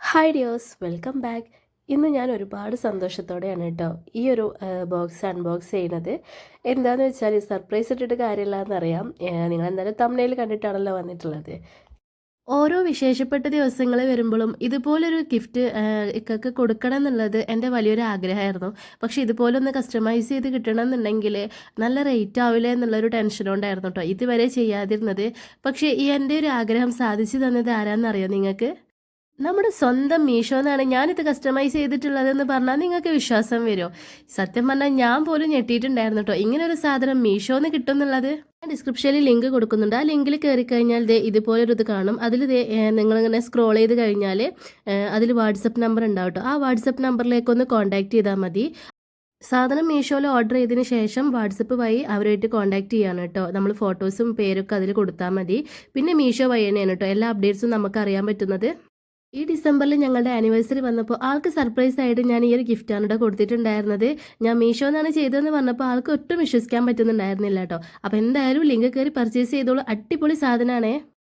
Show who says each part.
Speaker 1: Hi ഡിയോസ് welcome back ഇന്ന് ഞാൻ ഒരുപാട് സന്തോഷത്തോടെയാണ് കേട്ടോ ഈ ഒരു ബോക്സ് അൺബോക്സ് ചെയ്യുന്നത്. എന്താണെന്ന് വെച്ചാൽ സർപ്രൈസ് ഇട്ടിട്ട് കാര്യമില്ല എന്നറിയാം. നിങ്ങൾ എന്തായാലും തമിഴിൽ കണ്ടിട്ടാണല്ലോ വന്നിട്ടുള്ളത്. ഓരോ വിശേഷപ്പെട്ട ദിവസങ്ങൾ വരുമ്പോഴും ഇതുപോലൊരു ഗിഫ്റ്റ് ഇക്കൊക്കെ കൊടുക്കണം എന്നുള്ളത് എന്റെ വലിയൊരു ആഗ്രഹമായിരുന്നു. പക്ഷേ ഇതുപോലൊന്ന് കസ്റ്റമൈസ് ചെയ്ത് കിട്ടണം എന്നുണ്ടെങ്കിൽ നല്ല റേറ്റ് ആവില്ല എന്നുള്ളൊരു ടെൻഷനുണ്ടായിരുന്നു കേട്ടോ ഇതുവരെ ചെയ്യാതിരുന്നത്. പക്ഷേ ഈ എന്റെ ഒരു ആഗ്രഹം സാധിച്ചു തന്നത് ആരാന്നറിയോ നിങ്ങൾക്ക്? നമ്മുടെ സ്വന്തം മീഷോ എന്നാണ് ഞാനിത് കസ്റ്റമൈസ് ചെയ്തിട്ടുള്ളതെന്ന് പറഞ്ഞാൽ നിങ്ങൾക്ക് വിശ്വാസം വരുമോ? സത്യം പറഞ്ഞാൽ ഞാൻ പോലും ഞെട്ടിയിട്ടുണ്ടായിരുന്നു കേട്ടോ ഇങ്ങനെ ഒരു സാധനം മീഷോന്ന് കിട്ടും എന്നുള്ളത് ഞാൻ ഡിസ്ക്രിപ്ഷനിൽ ലിങ്ക് കൊടുക്കുന്നുണ്ട്. ആ ലിങ്കിൽ കയറി കഴിഞ്ഞാൽ ദേ ഇതുപോലൊരു ഇത് കാണും. അതിൽ നിങ്ങളിങ്ങനെ സ്ക്രോൾ ചെയ്ത് കഴിഞ്ഞാൽ അതിൽ വാട്സപ്പ് നമ്പർ ഉണ്ടാവും ആ വാട്സപ്പ് നമ്പറിലേക്ക് ഒന്ന് കോൺടാക്ട് ചെയ്താൽ മതി. സാധനം മീഷോയിൽ ഓർഡർ ചെയ്തതിന് ശേഷം വാട്സപ്പ് വഴി അവരുമായിട്ട് കോൺടാക്ട് ചെയ്യാണ് കേട്ടോ നമ്മൾ ഫോട്ടോസും പേരൊക്കെ അതിൽ കൊടുത്താൽ മതി. പിന്നെ മീഷോ വഴി തന്നെയാണ് കേട്ടോ എല്ലാ അപ്ഡേറ്റ്സും നമുക്ക് അറിയാൻ പറ്റുന്നത്. ഈ ഡിസംബറിൽ ഞങ്ങളുടെ ആനിവേഴ്സറി വന്നപ്പോൾ ആൾക്ക് സർപ്രൈസ് ആയിട്ട് ഞാൻ ഈ ഒരു ഗിഫ്റ്റാണ് കേട്ടോ കൊടുത്തിട്ടുണ്ടായിരുന്നത്. ഞാൻ മീഷോ എന്നാണ് ചെയ്തതെന്ന് പറഞ്ഞപ്പോൾ ആൾക്ക് ഒട്ടും വിശ്വസിക്കാൻ പറ്റുന്നുണ്ടായിരുന്നില്ല കേട്ടോ. അപ്പോൾ എന്തായാലും ലിങ്ക് കയറി പർച്ചേസ് ചെയ്തോളൂ. അടിപൊളി സാധനമാണേ.